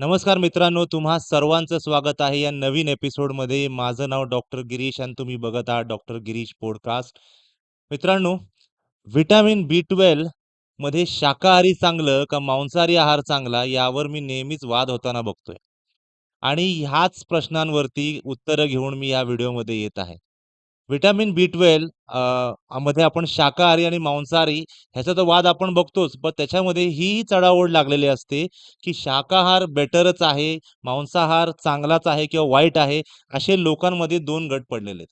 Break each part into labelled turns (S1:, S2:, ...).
S1: नमस्कार मित्रांनो, तुम्हा सर्वांचं स्वागत आहे या नवीन एपिसोडमध्ये. माझं नाव डॉक्टर गिरीश आणि तुम्ही बघत आहात डॉक्टर गिरीश पॉडकास्ट. मित्रांनो, व्हिटॅमिन बी12 मध्ये शाकाहारी चांगलं का मांसाहारी आहार चांगला यावर मी नेहमीच वाद होताना बघतोय. आणि ह्याच प्रश्नांवरती उत्तरं घेऊन मी या व्हिडिओमध्ये येत आहे. व्हिटॅमिन बी ट्वेल्वमध्ये आपण शाकाहारी आणि मांसाहारी ह्याचा तर वाद आपण बघतोच, पण त्याच्यामध्ये ही चढाओढ लागलेली असते, की शाकाहार बेटरच आहे, मांसाहार चांगलाच आहे किंवा वाईट आहे, असे लोकांमध्ये दोन गट पडलेले आहेत.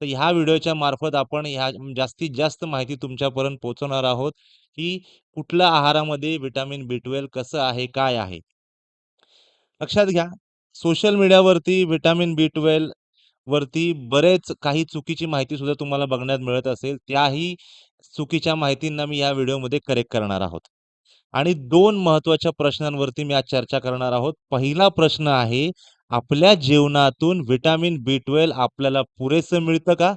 S1: तर ह्या व्हिडिओच्या मार्फत आपण ह्या जास्तीत जास्त माहिती तुमच्यापर्यंत पोहोचवणार आहोत, की कुठल्या आहारामध्ये व्हिटॅमिन बी12 कसं आहे, काय आहे? लक्षात घ्या, सोशल मीडियावरती व्हिटॅमिन बी12 वरती बरेच काही चुकीची माहिती सुद्धा तुम्हाला बघण्यात मिळत असेल. त्याही चुकीच्या माहितींना मी या व्हिडिओमध्ये करेक्ट करणार आहोत. आणि दोन महत्त्वाच्या प्रश्नांवरती मी आज चर्चा करणार आहोत. पहिला प्रश्न आहे, आपल्या जेवणातून व्हिटॅमिन बी12 आपल्याला पुरेसं मिळतं का?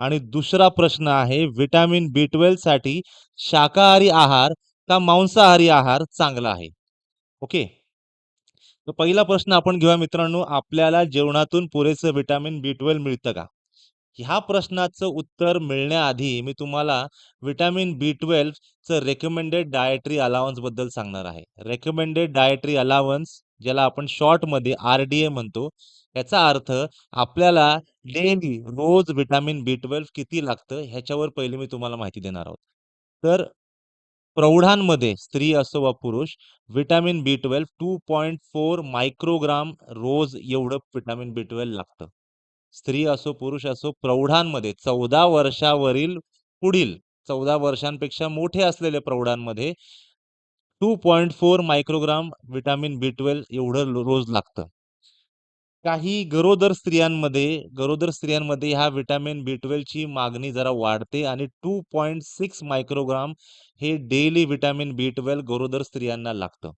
S1: आणि दुसरा प्रश्न आहे, व्हिटॅमिन बी12 साठी शाकाहारी आहार का मांसाहारी आहार चांगला आहे? ओके. तर पहिला प्रश्न आपण घेऊया मित्रांनो, आपल्याला जेवणातून पुरेसं व्हिटॅमिन बी12 मिळतं का? ह्या प्रश्नाचं उत्तर मिळण्याआधी मी तुम्हाला व्हिटॅमिन बी ट्वेल्वचं रेकमेंडेड डायटरी अलाउन्सबद्दल सांगणार आहे. रेकमेंडेड डायटरी अलावन्स ज्याला आपण शॉर्टमध्ये आर-डी-ए म्हणतो. याचा अर्थ आपल्याला डेली रोज व्हिटॅमिन बी12 किती लागतं ह्याच्यावर पहिले मी तुम्हाला माहिती देणार आहोत. तर प्रौढांमध्ये स्त्री असो वा पुरुष व्हिटॅमिन बी12 2.4 मायक्रोग्राम रोज एवढं व्हिटॅमिन बी12 लागतं. स्त्री असो, पुरुष असो, प्रौढांमध्ये 14 वर्षावरील पुढील 14 वर्षांपेक्षा मोठे असलेल्या प्रौढांमध्ये 2.4 मायक्रोग्राम व्हिटॅमिन बी12 एवढं रोज लागतं. काही गरोदर स्त्रियांमध्ये गरोदर स्त्रियांमध्ये ह्या व्हिटॅमिन बी12 ची मागणी जरा वाढते आणि 2.6 मायक्रोग्राम हे डेली व्हिटॅमिन बी12 गरोदर स्त्रियांना लागतं.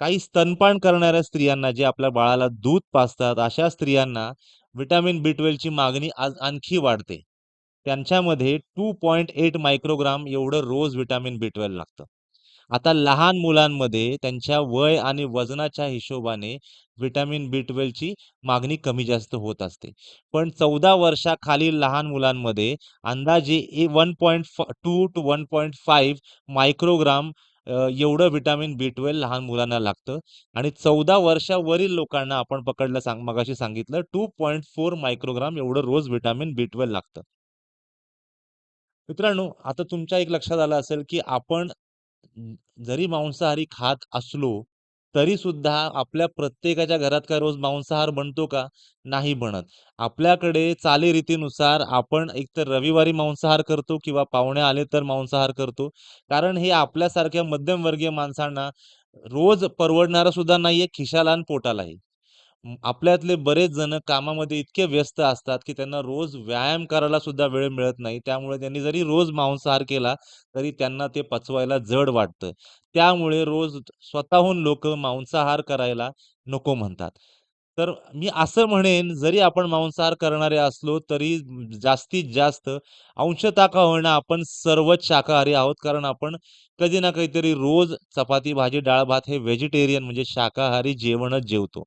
S1: काही स्तनपान करणाऱ्या स्त्रियांना, जे आपल्या बाळाला दूध पाजतात, अशा स्त्रियांना व्हिटॅमिन बी12 ची मागणी आज आणखी वाढते. त्यांच्यामध्ये 2.8 मायक्रोग्राम एवढं रोज व्हिटॅमिन बी12 लागतं. आता लहान मुलांमध्ये त्यांच्या वय आणि वजनाच्या हिशोबाने व्हिटॅमिन बी12 ची मागणी कमी-जास्त होत असते. पण 14 वर्षाखालील लहान मुलांमध्ये अंदाजे ए 1.2 टू 1.5 मायक्रोग्राम एवढं व्हिटॅमिन बी12 लहान मुलांना लागतं आणि 14 वर्षावरील लोकांना आपण पकडलं सांग मगाशी सांगितलं 2.4 मायक्रोग्राम एवढं रोज व्हिटॅमिन बी12 लागतं. मित्रांनो, आता तुमच्या एक लक्षात आलं असेल, की आपण जरी मांसाहारी खात असलो, तरी सुद्धा आपल्या प्रत्येकाच्या घरात काय रोज मांसाहार बनतो का? नाही बनत. आपल्याकडे चालीरीतीनुसार आपण एकतर रविवारी मांसाहार करतो किंवा पाहुणे आले तर मांसाहार करतो. कारण हे आपल्यासारख्या मध्यमवर्गीय माणसांना रोज परवडणारं सुद्धा नाहीये खिशाला आणि पोटालाही. आपल्यातले बरेच जण कामामध्ये इतके व्यस्त असतात, की त्यांना रोज व्यायाम करायला सुद्धा वेळ मिळत नाही. त्यामुळे त्यांनी जरी रोज मांसाहार केला, तरी त्यांना ते पचवायला जड वाटतं. त्यामुळे रोज स्वतःहून लोक मांसाहार करायला नको म्हणतात. तर मी असं म्हणेन, जरी आपण मांसाहार करणारे असलो, तरी जास्तीत जास्त अंशता का होईना आपण सर्वच शाकाहारी आहोत. कारण आपण कधी ना काहीतरी रोज चपाती, भाजी, डाळ-भात हे व्हेजिटेरियन म्हणजे शाकाहारी जेवणच जेवतो.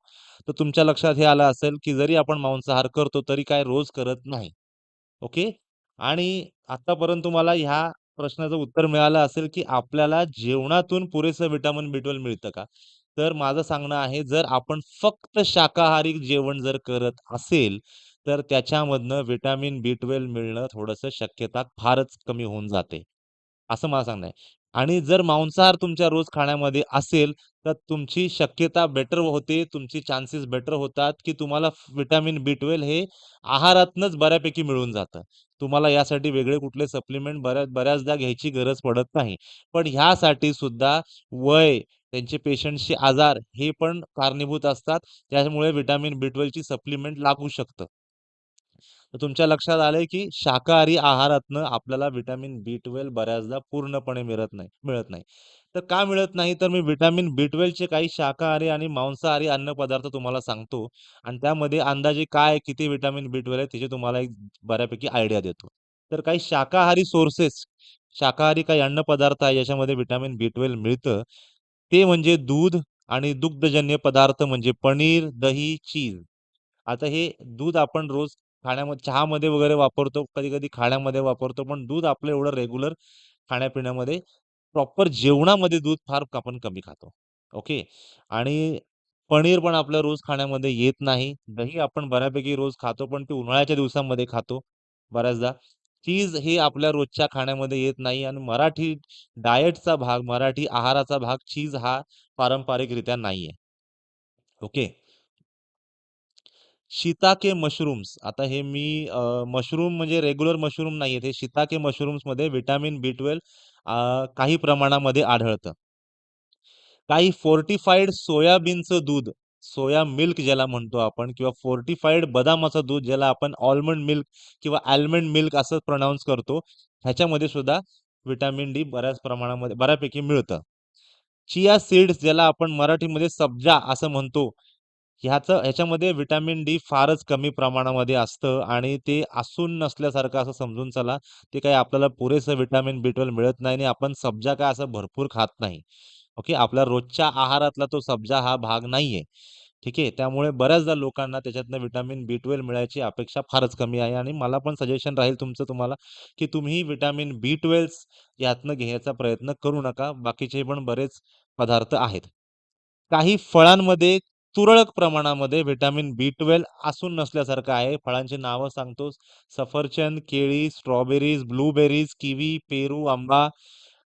S1: तर तुमच्या लक्षात हे आलं असेल, की जरी आपण मांसाहार करतो, तरी काय रोज करत नाही. ओके. आणि आतापर्यंत तुम्हाला ह्या प्रश्नाचं उत्तर मिळालं असेल, की आपल्याला जेवणातून पुरेसं व्हिटॅमिन बी12 मिळतं का? तर माझं सांगणं आहे, जर आपण फक्त शाकाहारी जेवण जर करत असेल, तर त्याच्यामधनं व्हिटॅमिन बी12 मिळणं थोडंसं शक्यता फारच कमी होऊन जाते. असं मला सांगणं आहे. आणि जर मांसाहार तुमच्या रोज खाण्यामध्ये असेल, तर तुमची शक्यता बेटर होते, तुमची चान्सेस बेटर होतात, की तुम्हाला व्हिटॅमिन बी12 हे आहारातनच बऱ्यापैकी मिळून जातं. तुम्हाला यासाठी वेगळे कुठले सप्लिमेंट बऱ्याच बऱ्याचदा घ्यायची गरज पडत नाही. पण ह्यासाठी सुद्धा वय, त्यांचे पेशंटचे आजार हे पण कारणीभूत असतात. त्यामुळे व्हिटॅमिन बी12 ची सप्लिमेंट लागू शकतं. तुमच्या लक्षात आलंय, की शाकाहारी आहारातनं आपल्याला व्हिटॅमिन बी12 बऱ्याचदा पूर्णपणे मिळत नाही मिळत नाही. तर का मिळत नाही? तर मी व्हिटॅमिन बी12 चे काही शाकाहारी आणि मांसाहारी अन्न पदार्थ तुम्हाला सांगतो आणि त्यामध्ये अंदाजे काय, किती व्हिटॅमिन बी12 आहे त्याची तुम्हाला एक बऱ्यापैकी आयडिया देतो. तर काही शाकाहारी सोर्सेस, शाकाहारी काही अन्नपदार्थ आहे, ज्याच्यामध्ये व्हिटॅमिन बी12 मिळतं. ते म्हणजे दूध आणि दुग्धजन्य पदार्थ म्हणजे पनीर, दही, चीज. आता हे दूध आपण रोज खाण्यामध्ये चहामध्ये वगैरे वापरतो, कधी-कधी खाण्यामध्ये वापरतो. पण दूध आपलं एवढं रेग्युलर खाण्यापिण्यामध्ये प्रॉपर जेवणामध्ये दूध फार आपण कमी खातो. ओके. आणि पनीर पण आपल्या रोज खाण्यामध्ये येत नाही. दही आपण बऱ्यापैकी रोज खातो, पण ते उन्हाळ्याच्या दिवसामध्ये खातो बऱ्याचदा. चीज हे आपल्या रोजच्या खाण्यामध्ये येत नाही आणि मराठी डाएटचा भाग, मराठी आहाराचा भाग चीज हा पारंपरिकरित्या नाहीये. ओके. Shiitake mushrooms. आता हे मी मशरूम म्हणजे रेग्युलर मशरूम नाहीये. ते शिताके मशरूम्समध्ये व्हिटॅमिन बी ट्वेल्व काही प्रमाणामध्ये आढळतं. काही फोर्टिफाईड सोयाबीनचं दूध, सोया मिल्क ज्याला म्हणतो आपण किंवा फोर्टिफाईड बदामाचं दूध ज्याला आपण ऑलमंड मिल्क किंवा आल्मंड मिल्क असं प्रोनाउन्स करतो. ह्याच्यामध्ये सुद्धा व्हिटॅमिन डी बऱ्याच प्रमाणामध्ये बऱ्यापैकी मिळतं. चिया सीड्स ज्याला आपण मराठीमध्ये सब्जा असं म्हणतो. ह्याचं ह्याच्यामध्ये व्हिटॅमिन डी फारच कमी प्रमाणामध्ये असतं आणि ते असून नसल्यासारखं असं समजून चला. ते काही आपल्याला पुरेसं व्हिटॅमिन बी12 मिळत नाही आणि आपण सब्जा काय असं भरपूर खात नाही. ओके. आपल्या रोजच्या आहारातला तो सब्जा हा भाग नाहीये. ठीक आहे. त्यामुळे बऱ्याचदा लोकांना त्याच्यातनं व्हिटॅमिन बी12 मिळायची अपेक्षा फारच कमी आहे आणि मला पण सजेशन राहील तुमचं तुम्हाला, की तुम्ही व्हिटॅमिन बी12 यातनं घेण्याचा प्रयत्न करू नका. बाकीचे पण बरेच पदार्थ आहेत. काही फळांमध्ये तुरळक प्रमाणामध्ये व्हिटॅमिन बी12 असून नसल्यासारखं आहे. फळांची नावं सांगतो. सफरचंद, केळी, स्ट्रॉबेरीज, ब्लूबेरीज, किवी, पेरू, आंबा,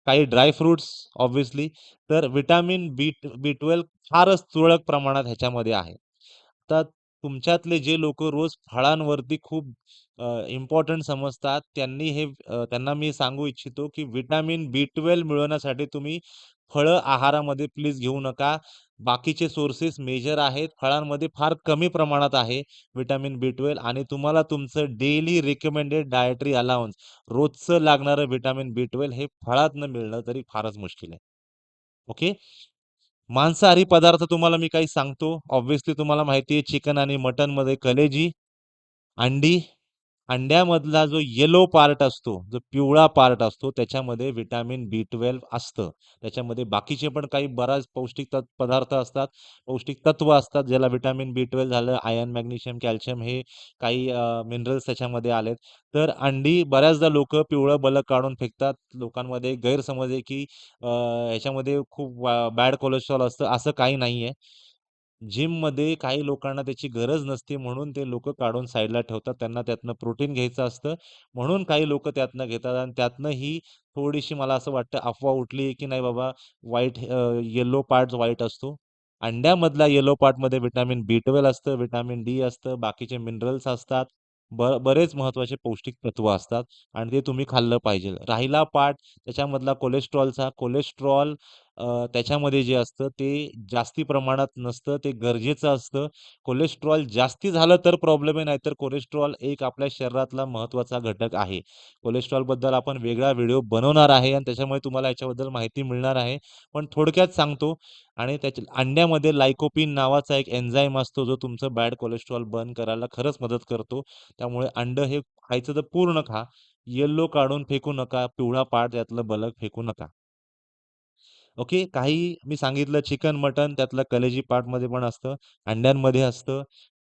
S1: काही ड्राय फ्रुट्स ऑब्व्हियसली. तर विटॅमिन बी बी12 फारच तुरळक प्रमाणात ह्याच्यामध्ये आहे. तर तुमच्यातले जे लोक रोज फळांवरती खूप इम्पॉर्टंट समजतात, त्यांनी हे त्यांना मी सांगू इच्छितो, की व्हिटॅमिन बी12 मिळवण्यासाठी तुम्ही फळं आहारामध्ये प्लीज घेऊ नका. बाकीचे सोर्सेस मेजर आहेत. फळांमध्ये फार कमी प्रमाणात आहे व्हिटॅमिन बी12 आणि तुम्हाला तुमचं डेली रिकमेंडेड डायटरी अलाउन्स रोजचं लागणारं व्हिटॅमिन बी12 हे फळातनं मिळणं तरी फारच मुश्किल आहे. ओके. मांसाहारी पदार्थ तुम्हाला मी काही सांगतो. ऑब्व्हियसली तुम्हाला माहिती आहे चिकन आणि मटनमध्ये कलेजी, अंडी, अंड्यामधला जो येलो पार्ट असतो, जो पिवळा पार्ट असतो, त्याच्यामध्ये व्हिटॅमिन बी12 असतं. त्याच्यामध्ये बाकीचे पण काही बराच पौष्टिक तत् पदार्थ असतात, पौष्टिक तत्व असतात, ज्याला व्हिटॅमिन बी12 झालं, आयर्न, मॅग्नेशियम, कॅल्शियम हे काही मिनरल्स त्याच्यामध्ये आलेत. तर अंडी बऱ्याचदा लोक पिवळं बलक काढून फेकतात. लोकांमध्ये गैरसमज आहे, की ह्याच्यामध्ये खूप बॅड कोलेस्ट्रॉल असतं. असं काही नाहीये. जिममध्ये काही लोकांना त्याची गरज नसते म्हणून ते लोक काढून साईडला ठेवतात. त्यांना त्यातनं प्रोटीन घ्यायचं असतं. म्हणून काही लोक त्यातनं घेतात आणि त्यातनं ही थोडीशी मला असं वाटतं अफवा उठली, की नाही बाबा व्हाईट येलो पार्ट व्हाईट असतो. अंड्यामधला येलो पार्टमध्ये व्हिटॅमिन बी12 असतं, व्हिटॅमिन डी असतं, बाकीचे मिनरल्स असतात. ब बरेच महत्त्वाचे पौष्टिक तत्व असतात आणि ते तुम्ही खाल्लं पाहिजे. राहिला पार्ट त्याच्यामधला कोलेस्ट्रॉलचा कोलेस्ट्रॉल त्याच्यामध्ये जे असतं ते जास्ती प्रमाणात नसतं. ते गरजेचं असतं. कोलेस्ट्रॉल जास्ती झालं तर प्रॉब्लेम आहे, नाहीतर कोलेस्ट्रॉल एक आपल्या शरीरातला महत्त्वाचा घटक आहे. कोलेस्ट्रॉलबद्दल आपण वेगळा व्हिडिओ बनवणार आहे आणि त्याच्यामुळे तुम्हाला याच्याबद्दल माहिती मिळणार आहे. पण थोडक्यात सांगतो आणि त्याच्या अंड्यामध्ये लायकोपिन नावाचा एक एन्झाईम असतो, जो तुमचं बॅड कोलेस्ट्रॉल बर्न करायला खरंच मदत करतो. त्यामुळे अंडं हे खायचं तर पूर्ण खा. येल्लो काढून फेकू नका. पिवळा पाट त्यातलं बलक फेकू नका. ओके. काही मी सांगितलं चिकन, मटन त्यातलं कलेजी पार्टमध्ये पण असतं. अंड्यांमध्ये असतं.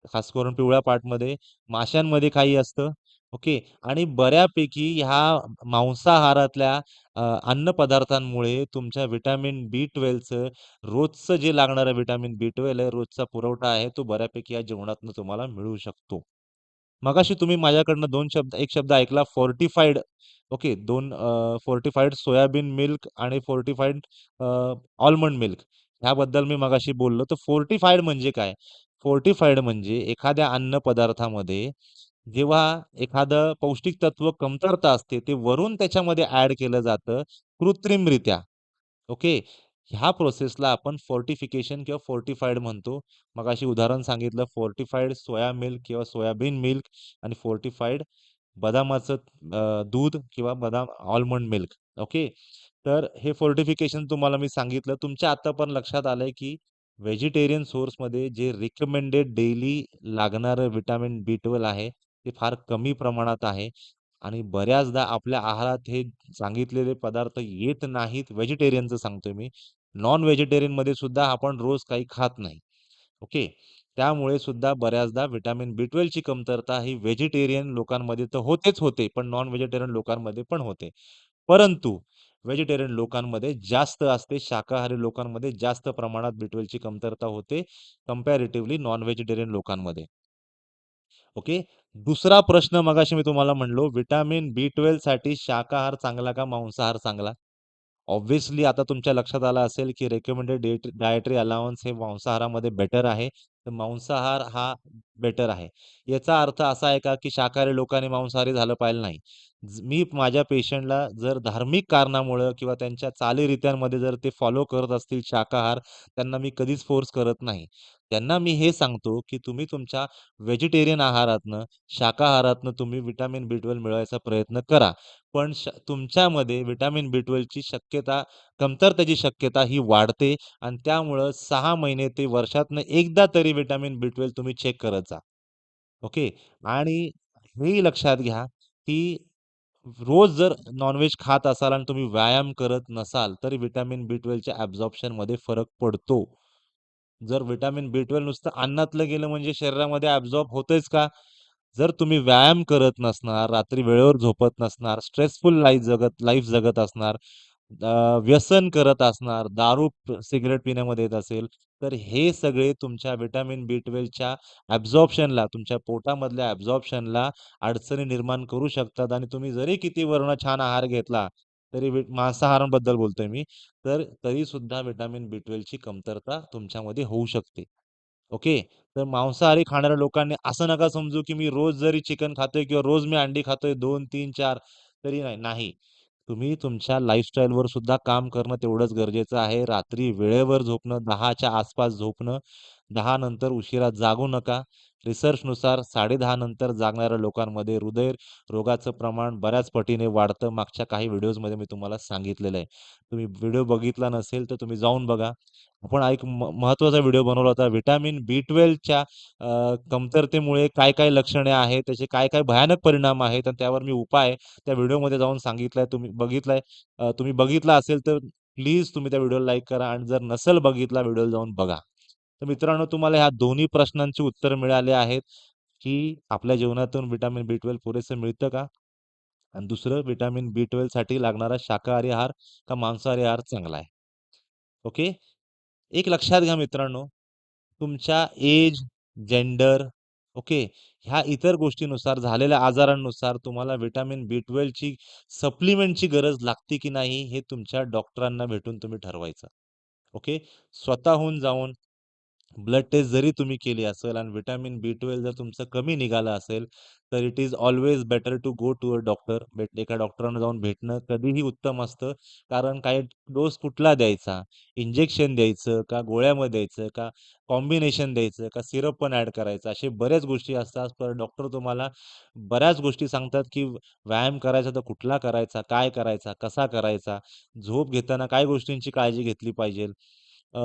S1: खास करून पिवळ्या पार्टमध्ये. माशांमध्ये काही असतं. ओके. आणि बऱ्यापैकी ह्या मांसाहारातल्या अन्न पदार्थांमुळे तुमच्या व्हिटॅमिन बी12चं रोजचं जे लागणारं व्हिटॅमिन बी12 आहे, रोजचा पुरवठा आहे, तो बऱ्यापैकी या जेवणातनं तुम्हाला मिळू शकतो. मगाशी तुम्ही माझ्याकडनं दोन शब्द एक शब्द ऐकला फोर्टिफाईड ओके. दोन फोर्टिफाईड सोयाबीन मिल्क आणि फोर्टिफाईड ऑलमंड मिल्क ह्याबद्दल मी मगाशी बोललो. तर फोर्टिफाईड म्हणजे काय? फोर्टिफाईड म्हणजे एखाद्या अन्न पदार्थामध्ये जेव्हा एखादं पौष्टिक तत्व कमतरता असते, ते वरून त्याच्यामध्ये ऍड केलं जातं कृत्रिमरित्या. ओके. ह्या प्रोसेसला आपण फोर्टिफिकेशन किंवा फोर्टिफाईड म्हणतो. मग अशी उदाहरण सांगितलं फोर्टिफाईड सोया मिल्क किंवा सोयाबीन मिल्क आणि फोर्टिफाईड बदामाचं दूध किंवा बदाम आल्मंड मिल्क. ओके. तर हे फोर्टिफिकेशन तुम्हाला मी सांगितलं. तुमच्या आता पण लक्षात आलंय, की व्हेजिटेरियन सोर्समध्ये जे रिकमेंडेड डेली लागणारं व्हिटॅमिन बी12 आहे, ते फार कमी प्रमाणात आहे आणि बऱ्याचदा आपल्या आहारात हे सांगितलेले पदार्थ येत नाहीत. व्हेजिटेरियनचं सांगतोय मी. नॉन व्हेजिटेरियनमध्ये सुद्धा आपण रोज काही खात नाही. ओके. त्यामुळे सुद्धा बऱ्याचदा व्हिटॅमिन बी12ची कमतरता ही व्हेजिटेरियन लोकांमध्ये तर होतेच होते, पण नॉन व्हेजिटेरियन लोकांमध्ये पण होते. परंतु व्हेजिटेरियन लोकांमध्ये जास्त असते, शाकाहारी लोकांमध्ये जास्त प्रमाणात बी12ची कमतरता होते, कम्पॅरेटिव्हली नॉन व्हेजिटेरियन लोकांमध्ये. ओके. दुसरा प्रश्न मगाशी मी तुम्हाला म्हणलो, व्हिटॅमिन बी12साठी शाकाहार चांगला का मांसाहार चांगला? ऑब्व्हियसली आता तुमच्या लक्षात आलं असेल, की रेकमेंडेड डायटरी अलाउन्स हे मांसाहारामध्ये बेटर आहे. तर मांसाहार हा बेटर आहे. याचा अर्थ असा आहे का, की शाकाहारी लोकांनी मांसाहारी झालं पाहिजे? नाही. मी माझ्या पेशंटला जर धार्मिक कारणामुळं किंवा त्यांच्या चालीरीत्यांमध्ये जर ते फॉलो करत असतील शाकाहार, त्यांना मी कधीच फोर्स करत नाही. त्यांना मी हे सांगतो, की तुम्ही तुमच्या व्हेजिटेरियन आहारातनं, शाकाहारातनं तुम्ही विटामिन बी ट्वेल्व मिळवायचा प्रयत्न करा. पण श तुमच्यामध्ये व्हिटॅमिन बी12ची शक्यता कमतरतेची शक्यता ही वाढते आणि त्यामुळं सहा महिने ते वर्षातनं एकदा तरी व्हिटॅमिन बी12 तुम्ही चेक करत जा. ओके. आणि हेही लक्षात घ्या, की रोज जर नॉनव्हेज खात असाल आणि तुम्ही व्यायाम करत नसाल, तरी व्हिटॅमिन बी12च्या ॲब्झॉर्प्शनमध्ये फरक पडतो. जर व्हिटॅमिन बी12 नुसतं अन्नातलं गेलं म्हणजे शरीरामध्ये ॲब्झॉर्ब होतंच का? जर तुम्ही व्यायाम करत नसणार, रात्री वेळेवर झोपत नसणार, स्ट्रेसफुल लाईफ जगत लाईफ जगत असणार, व्यसन करत असणार, दारू, सिगरेट पिण्यामध्ये येत असेल, तर हे सगळे तुमच्या व्हिटॅमिन बी12च्या ॲब्झॉर्प्शनला, तुमच्या पोटामधल्या ॲब्झॉर्प्शनला अडचणी निर्माण करू शकतात आणि तुम्ही जरी किती वर्ण छान आहार घेतला, तरी मांसाहारांबद्दल बोलतोय मी, तर तरीसुद्धा व्हिटॅमिन बी12ची कमतरता तुमच्यामध्ये होऊ शकते. ओके. तर मांसाहारी खाणाऱ्या लोकांनी असं नका समजू, की मी रोज जरी चिकन खातोय किंवा रोज मी अंडी खातोय 2, 3, 4 तरी नाही. तुम्ही तुमच्या लाईफस्टाईलवर सुद्धा काम करणं तेवढंच गरजेचं आहे. रात्री वेळेवर झोपणं, 10च्या आसपास झोपणं, दहा नंतर उशिरा जागू नका. रिसर्चनुसार 10:30 नंतर जागणाऱ्या लोकांमध्ये हृदय रोगाचं प्रमाण बऱ्याच पटीने वाढतं. मागच्या काही व्हिडिओजमध्ये मी तुम्हाला सांगितलेलं आहे. तुम्ही व्हिडिओ बघितला नसेल, तर तुम्ही जाऊन बघा. आपण एक महत्त्वाचा व्हिडिओ बनवला होता. व्हिटॅमिन बी ट्वेल्वच्या कमतरतेमुळे काय-काय लक्षणे आहेत, त्याचे काय-काय भयानक परिणाम आहेत आणि त्यावर मी उपाय त्या व्हिडिओमध्ये जाऊन सांगितलाय. तुम्ही बघितलाय तुम्ही बघितला असेल तर प्लीज तुम्ही त्या व्हिडिओला लाईक करा आणि जर नसेल बघितला व्हिडिओला जाऊन बघा. तर मित्रांनो तुम्हाला ह्या दोन्ही प्रश्नांची उत्तर मिळाले आहेत, की आपल्या जीवनातून विटामिन बी ट्वेल्व पुरेसं मिळतं का? आणि दुसरं व्हिटॅमिन बी12साठी लागणारा शाकाहारी आहार का मांसाहारी आहार चांगला आहे? ओके. एक लक्षात घ्या मित्रांनो, तुमच्या एज, जेंडर, ओके, ह्या इतर गोष्टीनुसार, झालेल्या आजारांनुसार तुम्हाला व्हिटॅमिन बी12ची सप्लिमेंटची गरज लागते की नाही, हे तुमच्या डॉक्टरांना भेटून तुम्ही ठरवायचं. ओके. स्वतःहून जाऊन ब्लड टेस्ट जरी तुम्ही केली असेल आणि व्हिटॅमिन बी12 जर तुमचं कमी निघालं असेल, तर it is always better to go to a doctor. भेट एका डॉक्टरांना जाऊन भेटणं कधीही उत्तम असतं. कारण काही डोस कुठला द्यायचा, इंजेक्शन द्यायचं का गोळ्यामध्ये द्यायचं का कॉम्बिनेशन द्यायचं का सिरप पण ॲड करायचा, अशा बऱ्याच गोष्टी असतात. पण डॉक्टर तुम्हाला बऱ्याच गोष्टी सांगतात, की व्यायाम करायचा तर कुठला करायचा, काय करायचा, कसा करायचा, झोप घेताना काय गोष्टींची काळजी घेतली पाहिजे. अ,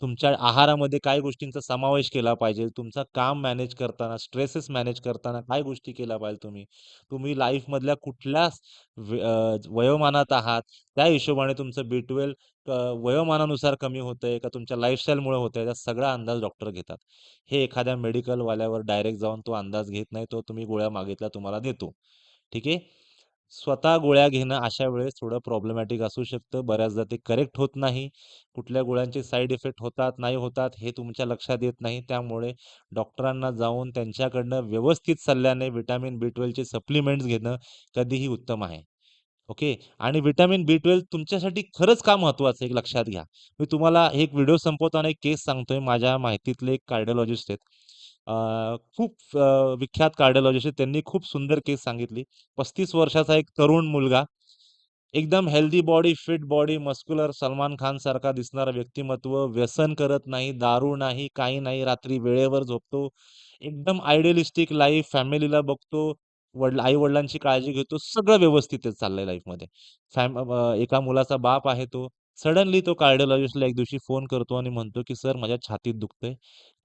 S1: तुमच्या आहारामध्ये काय गोष्टींचा समावेश केला पाहिजे. तुमचं काम मॅनेज करताना, स्ट्रेसेस मॅनेज करताना काय गोष्टी केल्या पाहिजे तुम्ही. तुम्ही लाईफमधल्या कुठल्या व अ, वयोमानात आहात, त्या हिशोबाने तुमचं बी12 अ, वयोमानानुसार कमी होतंय का तुमच्या लाईफस्टाईलमुळे होतंय, याचा सगळा अंदाज डॉक्टर घेतात. हे एखाद्या मेडिकलवाल्यावर डायरेक्ट जाऊन तो अंदाज घेत नाही. तो तुम्ही गोळ्या मागितल्या तुम्हाला देतो. ठीक आहे. स्वतः गोळ्या घेणं अशा वेळेस थोडं प्रॉब्लेमॅटिक असू शकतं. बऱ्याचदा ते करेक्ट होत नाही. कुठल्या गोळ्यांचे साइड इफेक्ट होतात, नाही होतात हे तुमच्या लक्षात येत नाही. त्यामुळे डॉक्टरांना जाऊन त्यांच्याकडनं व्यवस्थित सल्ल्याने व्हिटॅमिन बी12चे सप्लिमेंट्स घेणं कधीही उत्तम आहे. ओके. आणि व्हिटॅमिन बी12 तुमच्यासाठी खरंच का महत्वाचं आहे, एक लक्षात घ्या. मी तुम्हाला एक व्हिडिओ संपवताना एक केस सांगतोय. माझ्या माहितीतले एक कार्डिओलॉजिस्ट आहेत. अ, खूप अ, विख्यात कार्डिओलॉजिस्ट आहेत. त्यांनी खूप सुंदर केस सांगितली. 35 वर्षाचा एक तरुण मुलगा, एकदम healthy body, fit body, muscular Salman खानसारखा दिसणारा व्यक्तिमत्व, व्यसन करत नाही, दारू नाही, काही नाही, रात्री वेळेवर झोपतो. एकदम आयडियलिस्टिक लाईफ, फॅमिलीला बघतो, वडील आई-वडिलांची काळजी घेतो. सगळं व्यवस्थित चाललंय लाईफमध्ये. फॅम अ, एका मुलाचा बाप आहे तो. सडनली तो कार्डिओलॉजिस्टला एक दिवशी फोन करतो आणि म्हणतो, की "सर माझ्या छातीत दुखतंय."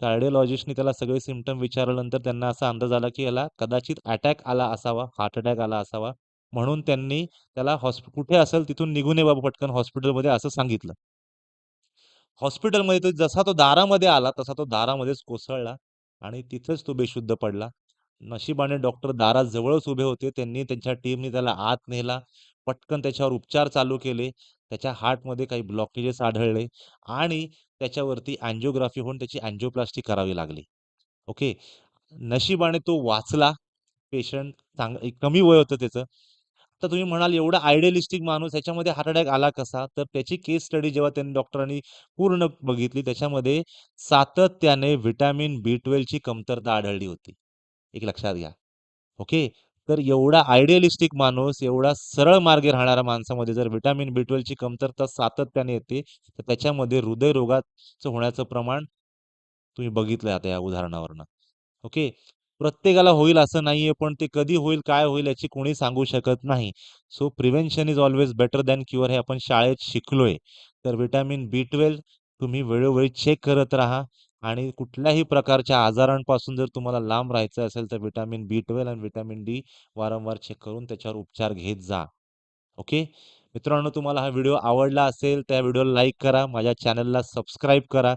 S1: कार्डिओलॉजिस्टने त्याला सगळे सिमटम विचारल्यानंतर त्यांना असा अंदाज आला, की याला कदाचित अटॅक आला असावा, हार्ट अटॅक आला असावा. म्हणून त्यांनी त्याला हॉस्पि कुठे असेल तिथून निघून ये बाबा पटकन हॉस्पिटलमध्ये असं सांगितलं. हॉस्पिटलमध्ये तो जसा तो दारामध्ये आला, तसा तो दारामध्येच कोसळला आणि तिथेच तो बेशुद्ध पडला. नशिबाने डॉक्टर दाराजवळच उभे होते. त्यांनी त्यांच्या टीमनी त्याला आत नेला. पटकन त्याच्यावर उपचार चालू केले. त्याच्या हार्टमध्ये काही ब्लॉकेजेस आढळले आणि त्याच्यावरती अँजिओग्राफी होऊन त्याची अँजिओप्लास्टी करावी लागली. ओके. नशिबाने तो वाचला. पेशंट चांग कमी वय होतं त्याचं. तर तुम्ही म्हणाल एवढा आयडियलिस्टिक माणूस ह्याच्यामध्ये हार्ट अटॅक आला कसा? तर त्याची केस स्टडी जेव्हा त्यांनी डॉक्टरांनी पूर्ण बघितली त्याच्यामध्ये सातत्याने व्हिटॅमिन बी12 ची कमतरता आढळली होती. एक लक्षात घ्या. ओके. तर एवढा आयडियलिस्टिक माणूस, एवढा सरळ मार्गे राहणाऱ्या माणसामध्ये जर व्हिटॅमिन बी12 ची कमतरता सातत्याने येते, तर त्याच्यामध्ये हृदयरोगाचं होण्याचं प्रमाण तुम्ही बघितलं आता या उदाहरणावरनं. ओके. प्रत्येकाला होईल असं नाहीये, पण ते कधी होईल, काय होईल याची कोणी सांगू शकत नाही. So prevention is always better than cure हे आपण शाळेत शिकलोय. तर व्हिटॅमिन बी12 तुम्ही वेळोवेळी चेक करत राहा आणि कुठल्याही प्रकारच्या आजारांपासून जर तुम्हाला लांब राहायचं असेल, तर व्हिटॅमिन बी12 आणि व्हिटॅमिन डी वारंवार चेक करून त्याच्यावर उपचार घेत जा. ओके. मित्रांनो तुम्हाला हा व्हिडिओ आवडला असेल, तर व्हिडिओला लाईक करा, माझ्या चॅनलला सबस्क्राईब करा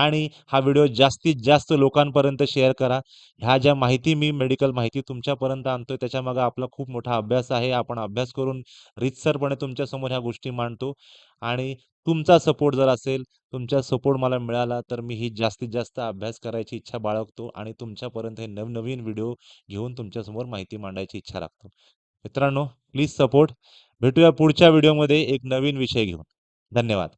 S1: आणि हा व्हिडिओ जास्तीत जास्त लोकांपर्यंत शेअर करा. ह्या ज्या माहिती मी मेडिकल माहिती तुमच्यापर्यंत आणतोय त्याच्यामागं आपला खूप मोठा अभ्यास आहे. आपण अभ्यास करून रीतसरपणे तुमच्यासमोर ह्या गोष्टी मांडतो आणि तुमचा सपोर्ट जर असेल, तुमचा सपोर्ट मला मिळाला, तर मी ही जास्तीत जास्त अभ्यास करायची इच्छा बाळगतो आणि तुमच्यापर्यंत हे नवनवीन व्हिडिओ घेऊन तुमच्यासमोर माहिती मांडायची इच्छा राखतो. मित्रांनो प्लीज सपोर्ट. भेटूया पुढच्या व्हिडिओमध्ये एक नवीन विषय घेऊन. धन्यवाद.